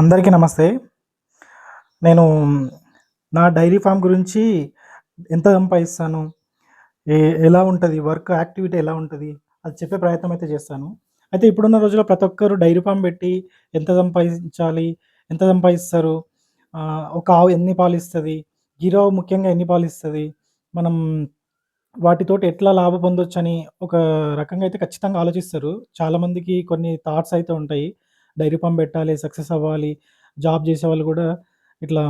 అందరికీ నమస్తే. నేను నా డైరీ ఫార్మ్ గురించి ఎంత సంపాదిస్తాను? ఎలా ఉంటుంది వర్క్ యాక్టివిటీ ఎలా ఉంటుంది అది చెప్పే ప్రయత్నం అయితే చేస్తాను. అయితే ఇప్పుడున్న రోజుల్లో ప్రతి ఒక్కరు డైరీ ఫామ్ పెట్టి ఎంత సంపాదించాలి? ఎంత సంపాదిస్తారు? ఒక ఆవు ఎన్ని పాలిస్తుంది గిర్ ముఖ్యంగా ఎన్ని పాలిస్తుంది మనం వాటితోటి ఎట్లా లాభం పొందొచ్చని ఒక రకంగా అయితే ఖచ్చితంగా ఆలోచిస్తారు. చాలామందికి కొన్ని థాట్స్ అయితే ఉంటాయి. డైరీ ఫామ్ పెట్టాలి, సక్సెస్ అవ్వాలి. జాబ్ చేసేవాళ్ళు కూడా ఇట్లా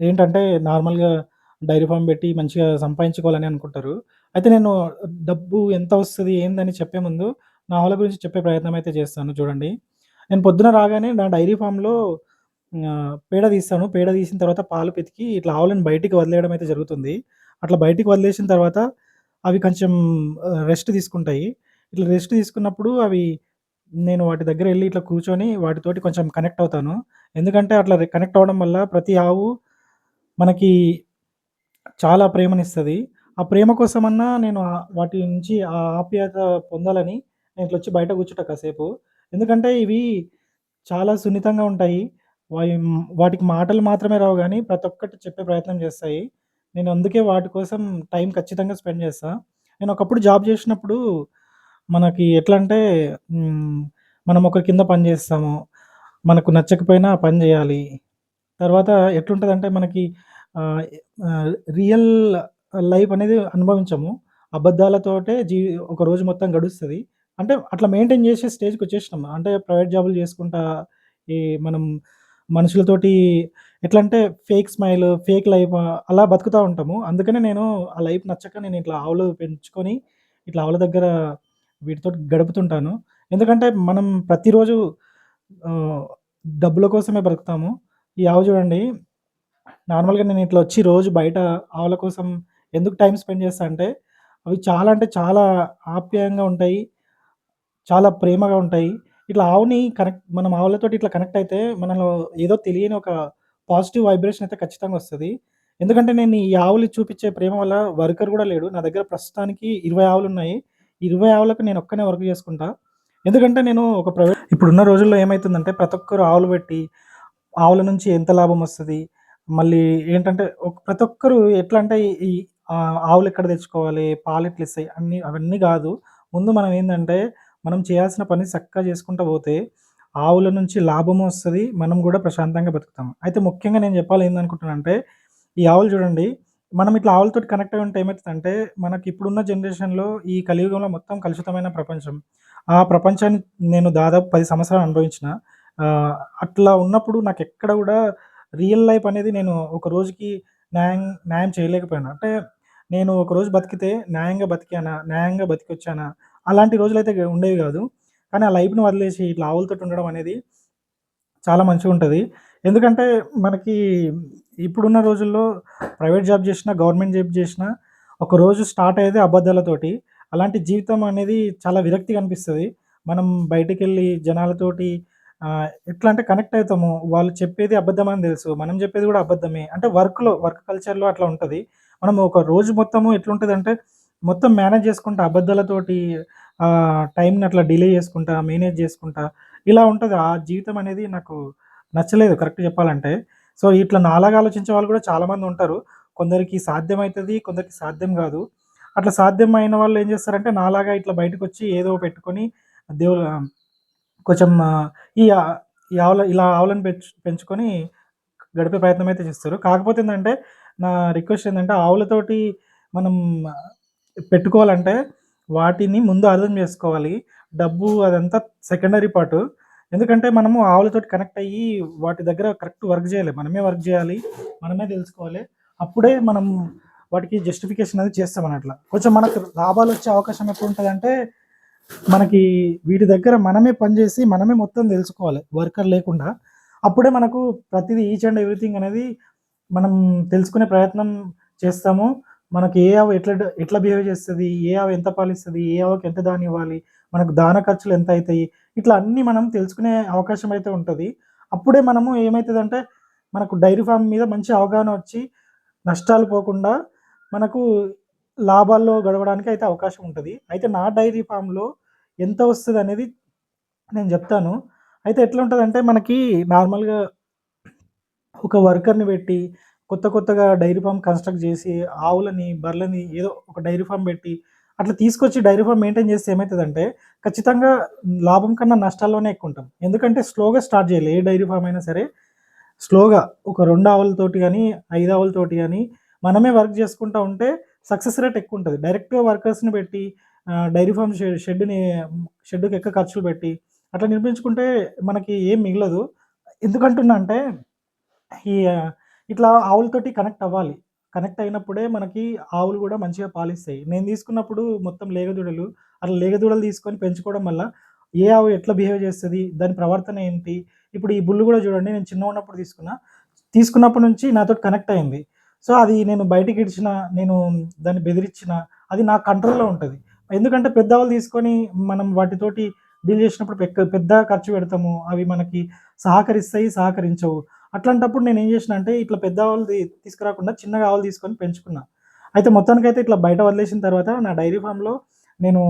ఏంటంటే నార్మల్‌గా డైరీ ఫామ్ పెట్టి మంచిగా సంపాదించుకోవాలని అనుకుంటారు. అయితే నేను డబ్బు ఎంత వస్తుంది ఏందని చెప్పే ముందు నా ఆవుల గురించి చెప్పే ప్రయత్నం అయితే చేస్తాను చూడండి. నేను పొద్దున రాగానే నా డైరీ ఫామ్లో పేడ తీస్తాను. పేడ తీసిన తర్వాత పాలు పితికి ఇట్లా ఆవులను బయటికి వదిలేయడం అయితే జరుగుతుంది. అట్లా బయటికి వదిలేసిన తర్వాత అవి కొంచెం రెస్ట్ తీసుకుంటాయి. ఇట్లా రెస్ట్ తీసుకున్నప్పుడు అవి నేను వాటి దగ్గర వెళ్ళి ఇట్లా కూర్చొని వాటితోటి కొంచెం కనెక్ట్ అవుతాను. ఎందుకంటే అట్లా కనెక్ట్ అవ్వడం వల్ల ప్రతి ఆవు మనకి చాలా ప్రేమనిస్తది. ఆ ప్రేమ కోసమన్నా నేను ఆహ్, వాటి నుంచి ఆ ఆప్యాయత పొందాలని నేను ఇట్లొచ్చి బయట కూర్చుంటా కాసేపు. ఎందుకంటే ఇవి చాలా సున్నితంగా ఉంటాయి. వాయి వాటికి మాటలు మాత్రమే రావు గానీ ప్రతి ఒక్కటి చెప్పే ప్రయత్నం చేస్తాయి. నేను అందుకే వాటి కోసం టైం ఖచ్చితంగా స్పెండ్ చేస్తా. నేను ఒకప్పుడు జాబ్ చేసినప్పుడు మనకి ఎట్లా అంటే హ్మ్, మనం ఒకరి కింద పని చేస్తాము. మనకు నచ్చకపోయినా ఆ పని చేయాలి. తర్వాత ఎట్లుంటదంటే మనకి ఆహ్, ఆహ్, రియల్ లైఫ్ అనేది అనుభవించము. అబద్దాలతోటే జీ ఒక రోజు మొత్తం గడుస్తది. అంటే అట్లా మెయింటైన్ చేసే స్టేజ్‌కొచ్చేసినాం. అంటే ప్రైవేట్ జాబులు చేసుకుంటా, ఈ మనం మనుషులతోటి ఎట్లంటే ఫేక్ స్మైల్, ఫేక్ లైఫ్ అలా బతుకుతా ఉంటాము. అందుకనే నేను ఆ లైఫ్ నచ్చక నేను ఇట్లా ఆవులు పెంచుకొని, ఇట్లా ఆవుల దగ్గర వీటితోటి గడుపుతుంటాను. ఎందుకంటే మనం ప్రతిరోజు ఆహ్, డబ్బుల కోసమే బ్రతుకుతాము. ఈ ఆవు చూడండి నార్మల్‌గా నేను ఇట్లా వచ్చి రోజు బయట ఆవుల కోసం ఎందుకు టైమ్ స్పెండ్ చేస్తా అంటే, అవి చాలా అంటే చాలా ఆప్యాయంగా ఉంటాయి. చాలా ప్రేమగా ఉంటాయి. ఇట్లా ఆవుని కనెక్ట్ మనం ఆవులతోటి ఇట్లా కనెక్ట్ అయితే మనలో ఏదో తెలియని ఒక పాజిటివ్ వైబ్రేషన్ అయితే ఖచ్చితంగా వస్తది. ఎందుకంటే నేను ఈ ఆవులు చూపించే ప్రేమ వల్ల వర్కర్ కూడా లేడు. నా దగ్గర ప్రస్తుతానికి 20 ఆవులున్నాయి. 20 ఆవులకు నేను ఒక్కనే వర్క్ చేసుకుంటా. ఎందుకంటే నేను ఒక ప్రైవేట్ ఇప్పుడున్న రోజుల్లో ఏమైతుందంటే ప్రతి ఒక్కరు ఆవులు పెట్టి, ఆవుల నుంచి ఎంత లాభం వస్తుంది మళ్ళీ ఏంటంటే ఒక ప్రతి ఒక్కరు ఎట్లా అంటే ఈ ఆవులు ఎక్కడ తెచ్చుకోవాలి? పాలు ఎట్లా ఇస్తాయి? అన్నీ అవన్నీ కాదు ముందు మనం ఏంటంటే మనం చేయాల్సిన పని చక్కగా చేసుకుంటా పోతే ఆవుల నుంచి లాభం వస్తుంది మనం కూడా ప్రశాంతంగా బతుకుతాం. అయితే ముఖ్యంగా నేను చెప్పాలి ఏందనుకుంటున్నానంటే, ఈ ఆవులు చూడండి మనం ఇట్లా ఆవులతోటి కనెక్ట్ అయ్యి ఉంటే ఏమైతదంటే, మనకి ఇప్పుడున్న జనరేషన్‌లో ఈ కలియుగంలో మొత్తం కలుషితమైన ప్రపంచం. ఆ ప్రపంచాన్ని నేను దాదాపు 10 సంవత్సరాలు అనుభవించిన. ఆహ్, అట్లా ఉన్నప్పుడు నాకెక్కడ గూడా రియల్ లైఫ్ అనేది నేను ఒక రోజుకి న్యాయం న్యాయం చేయలేకపోయాను. అంటే నేను ఒకరోజు బతికితే న్యాయంగా బతికానా? న్యాయంగా బతికొచ్చానా? అలాంటి రోజులైతే గ ఉండేవి గాదు. కానీ ఆ లైఫ్‌ని వదిలేసి ఇట్లా ఆవులతోటి ఉండడం అనేది చాలా మంచిగుంటది. ఎందుకంటే మనకి ఇప్పుడున్న రోజుల్లో ప్రైవేట్ జాబ్ చేసినా, గవర్నమెంట్ జాబ్ చేసినా ఒక రోజు స్టార్ట్ అయ్యేది అబద్ధాలతోటి అలాంటి జీవితం అనేది చాలా విరక్తిగా కనిపిస్తుంది మనం బయటికెళ్ళి జనాలతోటి ఎట్లా అంటే కనెక్ట్ అవుతాము వాళ్ళు చెప్పేది అబద్ధం అని తెలుసు. మనం చెప్పేది కూడా అబద్ధమే. అంటే వర్క్‌లో వర్క్ కల్చర్‌లో అట్లా ఉంటుంది మనం ఒక రోజు మొత్తము ఎట్లుంటదంటే మొత్తం మేనేజ్ చేసుకుంటా అబద్ధాలతోటి టైంని అట్లా డిలే చేసుకుంటా, మేనేజ్ చేసుకుంటా ఇలా ఉంటుంది ఆ జీవితం అనేది నాకు నచ్చలేదు కరెక్ట్ చెప్పాలంటే. సో, ఇట్లా నాలాగా ఆలోచించే వాళ్ళు కూడా చాలామంది ఉంటారు. కొందరికి సాధ్యమవుతుంది కొందరికి సాధ్యం కాదు అట్లా సాధ్యమైన వాళ్ళు ఏం చేస్తారంటే నాలాగా ఇట్లా బయటకొచ్చి ఏదో పెట్టుకొని దేవుళ్ళ కొంచెం ఈ ఈ ఆవుల ఇలా ఆవులను పెంచు పెంచుకొని గడిపే ప్రయత్నం అయితే చేస్తారు. కాకపోతే ఏంటంటే నా రిక్వెస్ట్ ఏంటంటే ఆవులతోటి మనం పెట్టుకోవాలంటే వాటిని ముందు అర్థం చేసుకోవాలి. డబ్బు అదంతా సెకండరీ పాటు ఎందుకంటే మనము ఆవులతోటి కనెక్ట్ అయ్యి వాటి దగ్గర కరెక్ట్ వర్క్ చేయాలి మనమే వర్క్ చేయాలి మనమే తెలుసుకోవాలి. అప్పుడే మనం వాటికి జస్టిఫికేషన్ అనేది చేస్తామన్నట్ల. కొంచెం మనకు లాభాలు వచ్చే అవకాశం ఎప్పుడు ఉంటుందంటే మనకి వీటి దగ్గర మనమే పనిచేసి మనమే మొత్తం తెలుసుకోవాలి. వర్కర్ లేకుండా. అప్పుడే మనకు ప్రతిదీ ఈచ్ అండ్ ఎవ్రీథింగ్ అనేది మనం తెలుసుకునే ప్రయత్నం చేస్తాము. మనకి ఏ ఆవు ఎట్లా ఎట్లా బిహేవ్ చేస్తుంది ఏ ఆవు ఎంత పాలిస్తుంది ఏ ఆవుకి ఎంత దాని ఇవ్వాలి? మనకు దాన ఖర్చులు ఎంత అవుతాయి ఇట్లా అన్నీ మనం తెలుసుకునే అవకాశం అయితే ఉంటుంది. అప్పుడే మనము ఏమవుతుందంటే మనకు డైరీ ఫామ్ మీద మంచి అవగాహన వచ్చి నష్టాలు పోకుండా మనకు లాభాల్లో గడవడానికి అయితే అవకాశం ఉంటుంది. అయితే నా డైరీ ఫామ్లో ఎంత వస్తుంది అనేది నేను చెప్తాను. అయితే ఎట్లా ఉంటుందంటే మనకి నార్మల్‌గా ఒక వర్కర్‌ని పెట్టి కొత్త కొత్తగా డైరీ ఫామ్ కన్‌స్ట్రక్ట్ చేసి ఆవులని, బర్రెలని ఏదో ఒక డైరీ ఫామ్ పెట్టి అట్లా తీసుకొచ్చి డైరీ ఫార్మ్ మెయింటైన్ చేస్తే ఏమవుతుందంటే ఖచ్చితంగా లాభం కన్నా నష్టాల్లోనే ఎక్కువ ఉంటాం ఎందుకంటే స్లోగా స్టార్ట్ చేయాలి. ఏ డైరీ ఫార్మ్ అయినా సరే స్లోగా ఒక రెండు ఆవులతోటి కానీ ఐదు ఆవులతోటి కానీ మనమే వర్క్ చేసుకుంటా ఉంటే సక్సెస్ రేట్ ఎక్కువ ఉంటుంది డైరెక్ట్‌గా వర్కర్స్‌ని పెట్టి డైరీ ఫార్మ్ షెడ్ షెడ్‌ని షెడ్‌కి ఎక్కువ ఖర్చులు పెట్టి అట్లా నిర్మించుకుంటే మనకి ఏం మిగలదు. ఎందుకంటున్నా అంటే ఈ ఇట్లా ఆవులతోటి కనెక్ట్ అవ్వాలి. కనెక్ట్ అయినప్పుడే మనకి ఆవులు కూడా మంచిగా పాలిస్తాయి. నేను తీసుకున్నప్పుడు మొత్తం లేగదూడలు. అట్లా లేగదూడలు తీసుకొని పెంచుకోవడం వల్ల ఏ ఆవు ఎట్లా బిహేవ్ చేస్తుంది దాని ప్రవర్తన ఏంటి? ఇప్పుడు ఈ బుల్లు కూడా చూడండి నేను చిన్నగున్నప్పుడు తీసుకున్నా. తీసుకున్నప్పటి నుంచి నాతో కనెక్ట్ అయింది. సో, అది నేను బయటికి ఇడిచిన నేను దాన్ని బెదిరించిన అది నా కంట్రోల్‌లో ఉంటుంది ఎందుకంటే పెద్ద ఆవులు తీసుకొని మనం వాటితోటి డీల్ చేసినప్పుడు పెద్ద ఖర్చు పెడతాము. అవి మనకి సహకరిస్తాయి, సహకరించవు. అట్లాంటప్పుడు నేను ఏం చేసిన అంటే ఇట్లా పెద్ద ఆవులు తీసుకురాకుండా చిన్నగా ఆవులు తీసుకొని పెంచుకున్నా. అయితే మొత్తానికైతే ఇట్లా బయట వదిలేసిన తర్వాత నా డైరీ ఫార్మ్‌లో నేను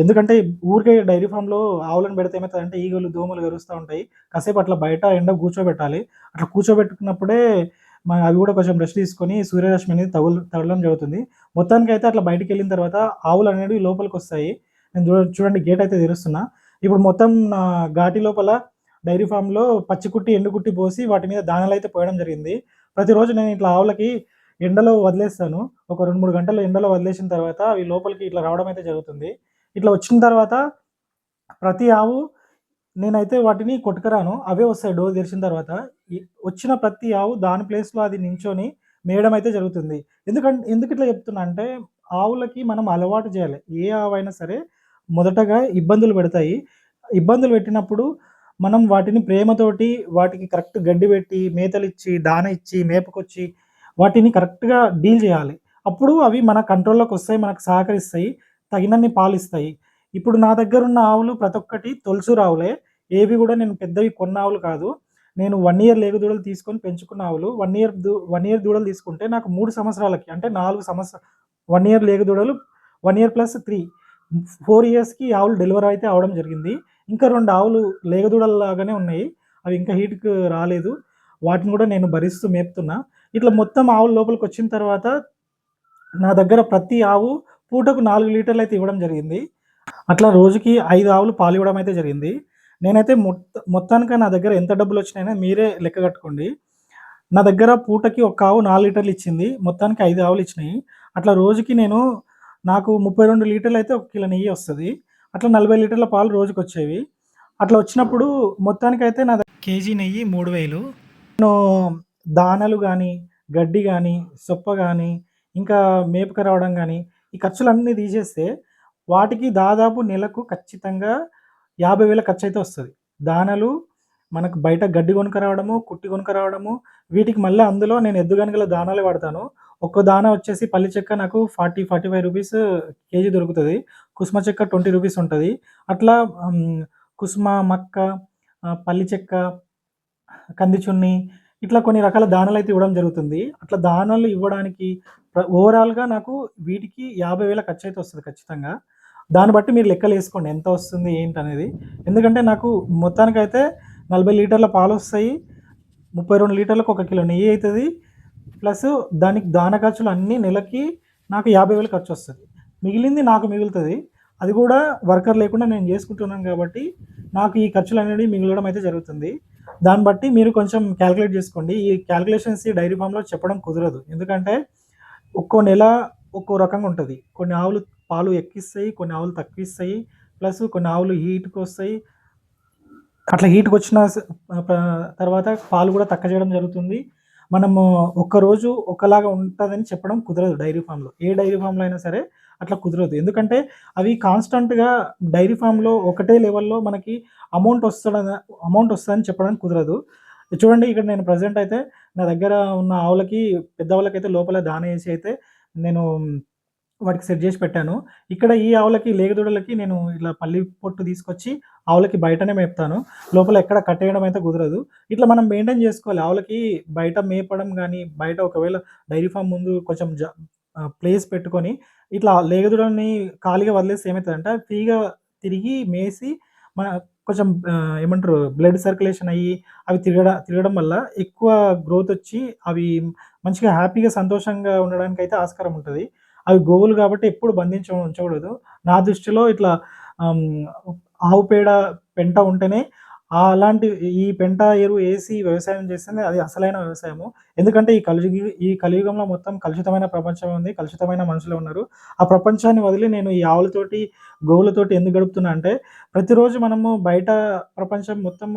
ఎందుకంటే ఊరికే డైరీ ఫార్మ్‌లో ఆవులను పెడితే ఏమవుతుందంటే ఈగలు, దోమలు గరుస్తూ ఉంటాయి. కాసేపు అట్లా బయట ఎండ కూర్చోబెట్టాలి. అట్లా కూర్చోబెట్టుకున్నప్పుడే మ అవి కూడా కొంచెం రెస్ట్ తీసుకొని సూర్యరశ్మి అనేది తగులు తగలడం జరుగుతుంది. మొత్తానికైతే అట్లా బయటికెళ్ళిన తర్వాత ఆవులు అనేవి లోపలికి వస్తాయి నేను చూడ చూడండి గేట్ అయితే తెరుస్తున్నా. ఇప్పుడు మొత్తం నా ఘాటి లోపల డైరీ ఫామ్లో పచ్చికుట్టి ఎండుకుట్టి పోసి వాటి మీద దానాలైతే పోయడం జరిగింది. ప్రతిరోజు నేను ఇట్లా ఆవులకి ఎండలో వదిలేస్తాను. ఒక 2, 3 గంటలు ఎండలో వదిలేసిన తర్వాత అవి లోపలికి ఇట్లా రావడం అయితే జరుగుతుంది. ఇట్లా వచ్చిన తర్వాత ప్రతి ఆవు నేనైతే వాటిని కొట్టుకురాను. అవే వస్తాయి డోర్ తెరిచిన తర్వాత. వచ్చిన ప్రతి ఆవు దాని ప్లేస్‌లో అది నించొని మేయడం అయితే జరుగుతుంది. ఎందుకంటే ఎందుకు ఇట్లా చెప్తున్నా అంటే ఆవులకి మనం అలవాటు చేయాలి. ఏ ఆవు అయినా సరే మొదటగా ఇబ్బందులు పెడతాయి. ఇబ్బందులు పెట్టినప్పుడు మనం వాటిని ప్రేమతోటి వాటికి కరెక్ట్ గడ్డి పెట్టి, మేతలిచ్చి, దాన ఇచ్చి, మేపుకొచ్చి వాటిని కరెక్ట్‌గా డీల్ చేయాలి. అప్పుడు అవి మన కంట్రోల్లోకి వస్తాయి మనకు సహకరిస్తాయి. తగినన్ని పాలిస్తాయి. ఇప్పుడు నా దగ్గర ఉన్న ఆవులు ప్రతి ఒక్కటి తొలసూరు ఆవులే. ఏవి కూడా నేను పెద్దవి కొన్న ఆవులు కాదు. నేను వన్ ఇయర్ లేగదూడలు తీసుకొని పెంచుకున్న ఆవులు. వన్ ఇయర్ దూ వన్ ఇయర్ దూడలు తీసుకుంటే నాకు మూడు సంవత్సరాలకి అంటే నాలుగు సంవత్సర వన్ ఇయర్ లేగదూడలు 1 ఇయర్ ప్లస్ 3 4 ఇయర్స్‌కి ఆవులు డెలివరీ అయితే అవడం జరిగింది. ఇంకా రెండు ఆవులు లేగదూడల్లాగానే ఉన్నాయి. అవి ఇంకా హీట్‌కి రాలేదు. వాటిని కూడా నేను భరిస్తూ మేపుతున్నా. ఇట్లా మొత్తం ఆవుల లోపలికి వచ్చిన తర్వాత నా దగ్గర ప్రతి ఆవు పూటకు నాలుగు లీటర్లు అయితే ఇవ్వడం జరిగింది. అట్లా రోజుకి ఐదు ఆవులు పాలు ఇవ్వడం అయితే జరిగింది. నేనైతే మొత్తానికి నా దగ్గర ఎంత డబ్బులు వచ్చినాయో మీరే లెక్క కట్టుకోండి. నా దగ్గర పూటకి ఒక ఆవు నాలుగు లీటర్లు ఇచ్చింది. మొత్తానికి ఐదు ఆవులు ఇచ్చినాయి. అట్లా రోజుకి నేను నాకు ముప్పై రెండు లీటర్లు అయితే ఒక కిలో నెయ్యి వస్తుంది అట్లా 40 లీటర్ల పాలు రోజుకొచ్చేవి. అట్లా వచ్చినప్పుడు మొత్తానికైతే నా దగ్గర కేజీ నెయ్యి 3000 నేను దానలు గానీ, గడ్డి గానీ, సొప్ప గానీ, ఇంకా మేపుక రావడం గానీ, ఈ ఖర్చులన్నీ తీసేస్తే వాటికి దాదాపు నెలకు ఖచ్చితంగా 50,000 ఖర్చయితే వస్తది. దానలు మనకు బయట గడ్డి కొనుక్కరావడము, కుట్టి కొనుక్కరావడము, వీటికి మళ్ళా అందులో నేను ఎద్దుగనుగల దానాలే వాడతాను. ఒక్కో దాన వచ్చేసి పల్లి చెక్క నాకు 40, 45 రూపీస్ కేజీ దొరుకుతుంది కుసుమ చెక్క 20 రూపీస్ ఉంటుంది అట్లా కుసుమ, మక్క, పల్లి చెక్క, కందిచున్ని ఇట్లా కొన్ని రకాల దానాలైతే ఇవ్వడం జరుగుతుంది. అట్లా దానాలు ఇవ్వడానికి ఓవరాల్‌గా నాకు వీటికి యాభై వేల ఖర్చు అయితే వస్తుంది ఖచ్చితంగా. దాన్ని బట్టి మీరు లెక్కలు వేసుకోండి ఎంత వస్తుంది ఏంటనేది. ఎందుకంటే నాకు మొత్తానికైతే 40 లీటర్ల పాలు వస్తాయి ముప్పై రెండు లీటర్లకు ఒక కిలో నెయ్యి అవుతుంది ప్లస్ దానికి దాన ఖర్చులు అన్నీ నెలకి నాకు యాభై వేలు ఖర్చు వస్తుంది మిగిలింది నాకు మిగులుతుంది అది కూడా వర్కర్ లేకుండా నేను చేసుకుంటున్నాను కాబట్టి నాకు ఈ ఖర్చులు అనేవి మిగలడం అయితే జరుగుతుంది. దాన్ని బట్టి మీరు కొంచెం క్యాలిక్యులేట్ చేసుకోండి ఈ కాలిక్యులేషన్స్ ఈ డైరీ ఫామ్లో చెప్పడం కుదరదు. ఎందుకంటే ఒక్కో నెల ఒక్కో రకంగా ఉంటుంది కొన్ని ఆవులు పాలు ఎక్కిస్తాయి కొన్ని ఆవులు తక్కువిస్తాయి. ప్లస్ కొన్ని ఆవులు హీట్‌కొస్తాయి. అట్లా హీట్‌కొచ్చిన స తర్వాత పాలు కూడా తక్కువ చేయడం జరుగుతుంది. మనము ఒక్కరోజు ఒకలాగా ఉంటుందని చెప్పడం కుదరదు డైరీ ఫార్మ్‌లో. ఏ డైరీ ఫార్మ్‌లో అయినా సరే అట్లా కుదరదు. ఎందుకంటే అవి కాన్స్టంట్గా డైరీ ఫార్మ్‌లో ఒకటే లెవెల్‌లో మనకి అమౌంట్ వస్తుందని అమౌంట్ వస్తుందని చెప్పడానికి కుదరదు. చూడండి ఇక్కడ నేను ప్రజెంట్ అయితే నా దగ్గర ఉన్న ఆవులకి పెద్దవాళ్ళకైతే లోపల దాన వేసి అయితే నేను వాటికి సెట్ చేసి పెట్టాను. ఇక్కడ ఈ ఆవులకి లేగదూడలకి నేను ఇట్లా పల్లి పొట్టు తీసుకొచ్చి ఆవులకి బయటనే మేపుతాను. లోపల ఎక్కడ కట్టేయడం అయితే కుదరదు. ఇట్లా మనం మెయింటైన్ చేసుకోవాలి ఆవులకి బయట మేపడం కానీ బయట ఒకవేళ డైరీ ఫామ్ ముందు కొంచెం ప్లేస్ పెట్టుకొని ఇట్లా లేగదూడని ఖాళీగా వదిలేస్తే ఏమవుతుందంటే ఫ్రీగా తిరిగి మేసి మన కొంచెం ఏమంటారు బ్లడ్ సర్క్యులేషన్ అయ్యి అవి తిరగడ తిరగడం వల్ల ఎక్కువ గ్రోత్ వచ్చి అవి మంచిగా హ్యాపీగా సంతోషంగా ఉండడానికైతే ఆస్కారం ఉంటుంది అవి గోవులు కాబట్టి ఎప్పుడు బంధించ ఉంచకూడదు. నా దృష్టిలో ఇట్లా ఆవు పేడ, పెంట ఉంటేనే అలాంటి ఈ పెంట ఎరువు వేసి వ్యవసాయం చేస్తుంది అది అసలైన వ్యవసాయము. ఎందుకంటే ఈ కలియుగి ఈ కలియుగంలో మొత్తం కలుషితమైన ప్రపంచం ఉంది. కలుషితమైన మనుషులే ఉన్నారు. ఆ ప్రపంచాన్ని వదిలి నేను ఈ ఆవులతోటి, గోవులతోటి ఎందుకు గడుపుతున్నా అంటే ప్రతిరోజు మనము బయట ప్రపంచం మొత్తం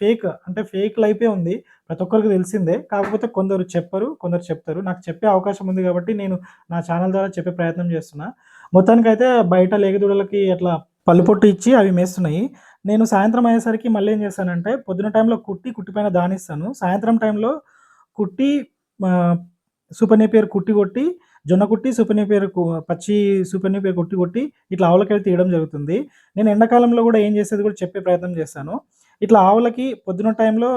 ఫేక్ అంటే ఫేక్ లైఫే ఉంది. ప్రతి ఒక్కరికి తెలిసిందే. కాకపోతే కొందరు చెప్పరు. కొందరు చెప్తారు. నాకు చెప్పే అవకాశం ఉంది కాబట్టి నేను నా ఛానల్ ద్వారా చెప్పే ప్రయత్నం చేస్తున్నా. మొత్తానికైతే బయట లేగదూడలకి అట్లా పళ్ళు పొట్టు ఇచ్చి అవి మేస్తున్నాయి. నేను సాయంత్రం అయ్యేసరికి మళ్ళీ ఏం చేశానంటే పొద్దున టైంలో కుట్టి, కుట్టి పైన దానిస్తాను. సాయంత్రం టైంలో కుట్టి సూపర్ని పేరు కుట్టి కొట్టి, జొన్న కుట్టి, సూపర్ని పేరు కు పచ్చి సూపర్ని పేరు కుట్టి కొట్టి ఇట్లా ఆవులకైతే తీయడం జరుగుతుంది. నేను ఎండాకాలంలో కూడా ఏం చేసేది కూడా చెప్పే ప్రయత్నం చేస్తాను. ఇట్లా ఆవులకి పొద్దున టైంలో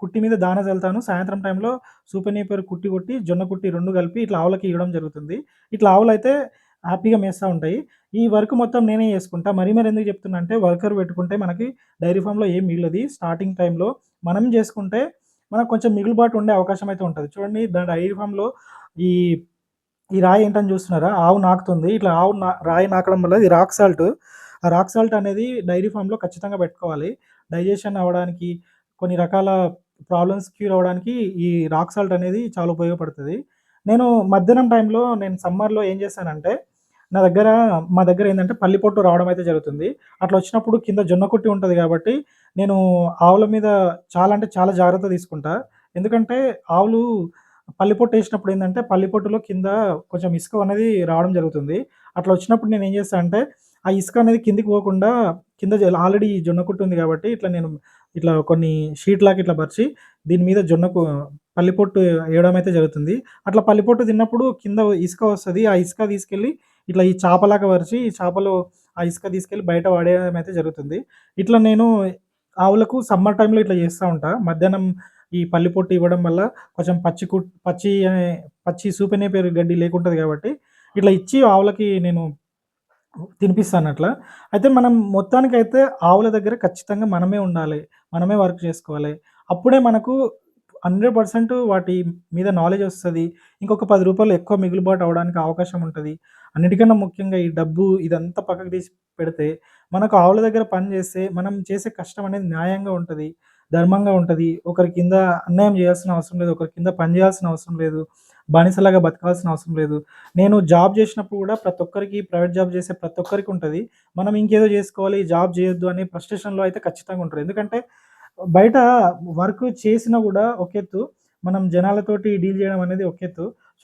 కుట్టి మీద దాన చల్లుతాను. సాయంత్రం టైంలో సూపర్ని పేరు కుట్టి కొట్టి, జొన్న కుట్టి రెండు కలిపి ఇట్లా ఆవులకి ఇవ్వడం జరుగుతుంది. ఇట్లా ఆవులైతే హ్యాపీగా మేస్తూ ఉంటాయి. ఈ వర్క్ మొత్తం నేనే చేసుకుంటా. మరీ మరి ఎందుకు చెప్తున్నా అంటే వర్కర్ పెట్టుకుంటే మనకి డైరీ ఫామ్లో ఏం మిగలది. స్టార్టింగ్ టైంలో మనం చేసుకుంటే మనకు కొంచెం మిగులుబాటు ఉండే అవకాశం అయితే ఉంటుంది చూడండి దాని డైరీ ఫామ్లో ఈ ఈ రాయి ఏంటని చూస్తున్నారా? ఆవు నాకుతుంది. ఇట్లా ఆవు నా రాయి నాకడం వల్ల ఇది రాక్ సాల్ట్. ఆ రాక్ సాల్ట్ అనేది డైరీ ఫామ్లో ఖచ్చితంగా పెట్టుకోవాలి. డైజెషన్ అవ్వడానికి, కొన్ని రకాల ప్రాబ్లమ్స్ క్యూర్ అవ్వడానికి ఈ రాక్ సాల్ట్ అనేది చాలా ఉపయోగపడుతుంది నేను మధ్యాహ్నం టైంలో నేను సమ్మర్‌లో ఏం చేశానంటే నా దగ్గర మా దగ్గర ఏంటంటే పల్లి పొట్టు రావడం అయితే జరుగుతుంది. అట్లా వచ్చినప్పుడు కింద జొన్న కొట్టి ఉంటుంది కాబట్టి నేను ఆవుల మీద చాలా అంటే చాలా జాగ్రత్త తీసుకుంటా. ఎందుకంటే ఆవులు పల్లి పొట్టు ఏంటంటే ఏందంటే పల్లి పొట్టులో కింద కొంచెం ఇసుక అనేది రావడం జరుగుతుంది. అట్లా వచ్చినప్పుడు నేను ఏం చేస్తా అంటే ఆ ఇసుక అనేది కిందకి పోకుండా కింద ఆల్రెడీ జొన్న కుట్టు ఉంది కాబట్టి ఇట్లా నేను ఇట్లా కొన్ని షీట్ లాగా ఇట్లా పరిచి దీని మీద జొన్న పల్లిపొట్టు వేయడం అయితే జరుగుతుంది. అట్లా పల్లిపొట్టు తిన్నప్పుడు కింద ఇసుక వస్తుంది ఆ ఇసుక తీసుకెళ్ళి ఇట్లా ఈ చేపలాగా పరిచి ఈ చేపలు ఆ ఇసుక తీసుకెళ్ళి బయట వాడేయడం అయితే జరుగుతుంది. ఇట్లా నేను ఆవులకు సమ్మర్ టైంలో ఇట్లా చేస్తా ఉంటా. మధ్యాహ్నం ఈ పల్లి పొట్టు ఇవ్వడం వల్ల కొంచెం పచ్చి కు పచ్చి అనే పచ్చి సూపర్ పేరు గడ్డి లేకుంటుంది కాబట్టి ఇట్లా ఇచ్చి ఆవులకి నేను తినిపిస్తాను అట్లా. అయితే మనం మొత్తానికైతే ఆవుల దగ్గర ఖచ్చితంగా మనమే ఉండాలి. మనమే వర్క్ చేసుకోవాలి. అప్పుడే మనకు 100% వాటి మీద నాలెడ్జ్ వస్తుంది ఇంకొక పది రూపాయలు ఎక్కువ మిగులుబాటు అవడానికి అవకాశం ఉంటుంది అన్నిటికన్నా ముఖ్యంగా ఈ డబ్బు ఇదంతా పక్కకు తీసి పెడితే మనకు ఆవుల దగ్గర పని చేస్తే మనం చేసే కష్టం అనేది న్యాయంగా ఉంటుంది ధర్మంగా ఉంటుంది ఒకరి కింద అన్యాయం చేయాల్సిన అవసరం లేదు. ఒకరి కింద పని చేయాల్సిన అవసరం లేదు. బానిసలాగా బతకాల్సిన అవసరం లేదు. నేను జాబ్ చేసినప్పుడు కూడా ప్రతి ఒక్కరికి ప్రైవేట్ జాబ్ చేసే ప్రతి ఒక్కరికి ఉంటుంది మనం ఇంకేదో చేసుకోవాలి, జాబ్ చేయొద్దు అనే ఫ్రస్ట్రేషన్‌లో అయితే ఖచ్చితంగా ఉంటారు. ఎందుకంటే బయట వర్క్ చేసినా కూడా ఒక ఎత్తు. మనం జనాలతోటి డీల్ చేయడం అనేది ఒక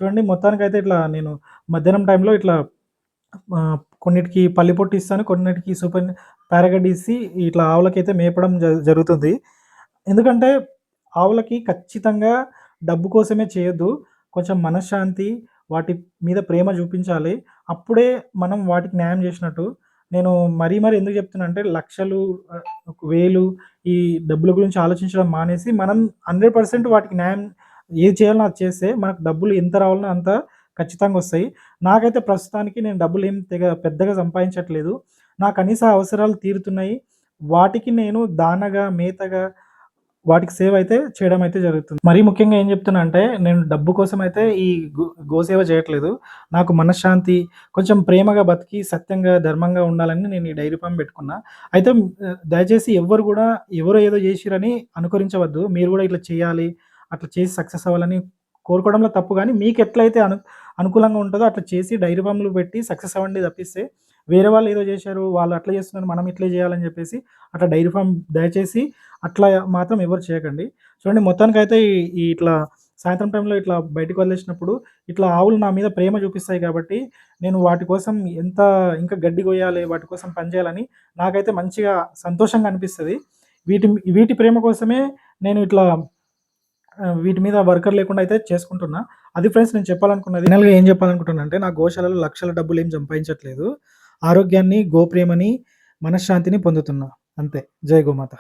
చూడండి మొత్తానికి అయితే ఇట్లా నేను మధ్యాహ్నం టైంలో ఇట్లా కొన్నిటికి పల్లి పొట్టు ఇస్తాను. కొన్నిటికి సూపర్ పారాగడ్ ఇసి ఇట్లా ఆవులకైతే మేపడం జ జరుగుతుంది. ఎందుకంటే ఆవులకి ఖచ్చితంగా డబ్బు కోసమే చేయొద్దు. కొంచెం మనశ్శాంతి, వాటి మీద ప్రేమ చూపించాలి. అప్పుడే మనం వాటికి న్యాయం చేసినట్టు. నేను మరీ మరి ఎందుకు చెప్తున్నా అంటే లక్షలు వేలు ఈ డబ్బుల గురించి ఆలోచించడం మానేసి మనం 100% వాటికి న్యాయం ఏది చేయాలో అది చేస్తే మనకు డబ్బులు ఎంత రావాలనో అంత ఖచ్చితంగా వస్తాయి. నాకైతే ప్రస్తుతానికి నేను డబ్బులు ఏం తెగ పెద్దగా సంపాదించట్లేదు. నా కనీస అవసరాలు తీరుతున్నాయి. వాటికి నేను దానగా, మేతగా వాటికి సేవ అయితే చేయడం అయితే జరుగుతుంది. మరీ ముఖ్యంగా ఏం చెప్తున్నా అంటే నేను డబ్బు కోసం అయితే ఈ గో గోసేవ చేయట్లేదు. నాకు మనశ్శాంతి, కొంచెం ప్రేమగా బతికి సత్యంగా, ధర్మంగా ఉండాలని నేను ఈ డైరీ ఫామ్ పెట్టుకున్నా. అయితే దయచేసి ఎవరు కూడా ఎవరు ఏదో చేసిర్రని అనుకరించవద్దు. మీరు కూడా ఇట్లా చేయాలి, అట్లా చేసి సక్సెస్ అవ్వాలని కోరుకోవడంలో తప్పు కానీ మీకు ఎట్లయితే అను అనుకూలంగా ఉంటుందో అట్లా చేసి డైరీ ఫార్మ్‌లు పెట్టి సక్సెస్ అవ్వండి తప్పిస్తే వేరే వాళ్ళు ఏదో చేశారు, వాళ్ళు అట్లా చేస్తున్నారు, మనం ఇట్లే చేయాలని చెప్పేసి అట్లా డైరీ ఫార్మ్ దయచేసి అట్లా మాత్రం ఎవరు చేయకండి. చూడండి మొత్తానికైతే ఈ ఈ ఇట్లా సాయంత్రం టైంలో ఇట్లా బయటికి వదిలేసినప్పుడు ఇట్లా ఆవులు నా మీద ప్రేమ చూపిస్తాయి కాబట్టి నేను వాటి కోసం ఎంత ఇంకా గడ్డి కొయ్యాలి, వాటి కోసం పని చేయాలని నాకైతే మంచిగా సంతోషంగా అనిపిస్తుంది వీటి వీటి ప్రేమ కోసమే నేను ఇట్లా వీటి మీద వర్కర్ లేకుండా అయితే చేసుకుంటున్నా. అది ఫ్రెండ్స్ నేను చెప్పాలనుకున్నది. ఫైనల్‌గా ఏం చెప్పాలనుకుంటున్నా అంటే నా గోశాలలో లక్షల డబ్బులు ఏం సంపాదించట్లేదు. ఆరోగ్యాన్ని, గోప్రేమని, మనశ్శాంతిని పొందుతున్నా. అంతే. జై గోమాత.